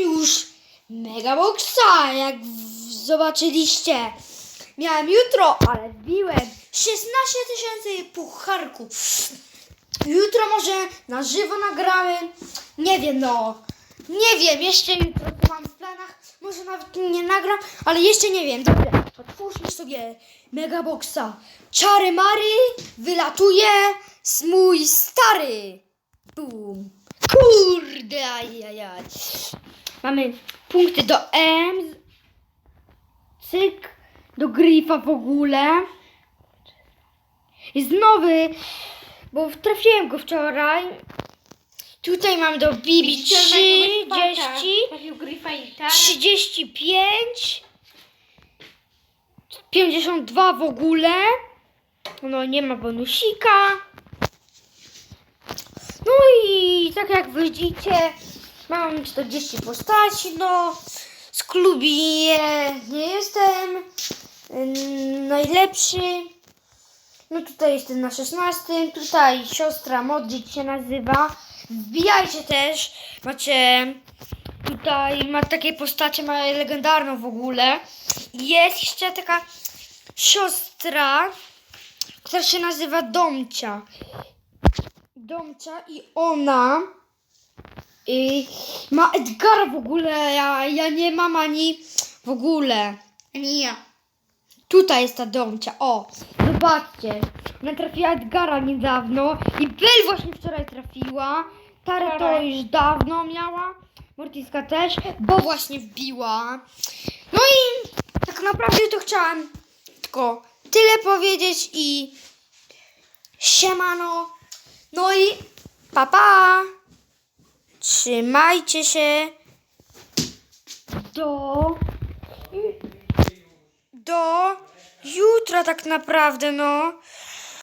już Megaboxa, jak zobaczyliście. Miałem jutro, ale wbiłem 16 tysięcy pucharków. Jutro może na żywo nagramy. Nie wiem, no. Nie wiem, jeszcze jutro mam w planach. Może nawet nie nagram, ale jeszcze nie wiem. Dobra, otwórzmy sobie Megaboxa. Czary Mary wylatuje z mój stary. Bum. Kurde, ajajaj. Mamy punkty do M. Cyk. Do Grifa w ogóle. Jest nowy, bo trafiłem go wczoraj. Tutaj mam do Bibi 30, Trafił Gryfa i tak. 35, 52 w ogóle. No nie ma bonusika. No i tak jak widzicie, mam 40 postaci, no. Z klubie nie jestem ym, najlepszy. No tutaj jestem na 16. Tutaj siostra Modric się nazywa. Wbijajcie też. Macie tutaj ma takie postacie, ma legendarną w ogóle. Jest jeszcze taka siostra, która się nazywa Domcia. Domcia i ona y, ma Edgara w ogóle. Ja, ja nie mam ani w ogóle. Nie ja. Tutaj jest ta domcia. O, zobaczcie. Ona trafiła Edgara niedawno. I Bell właśnie wczoraj trafiła. Tara to Wczoraj. już dawno miała. Mortiska też, bo właśnie wbiła. No i tak naprawdę to chciałam tylko tyle powiedzieć i siemano. No i papa. Pa. Trzymajcie się. Do do jutra tak naprawdę, no.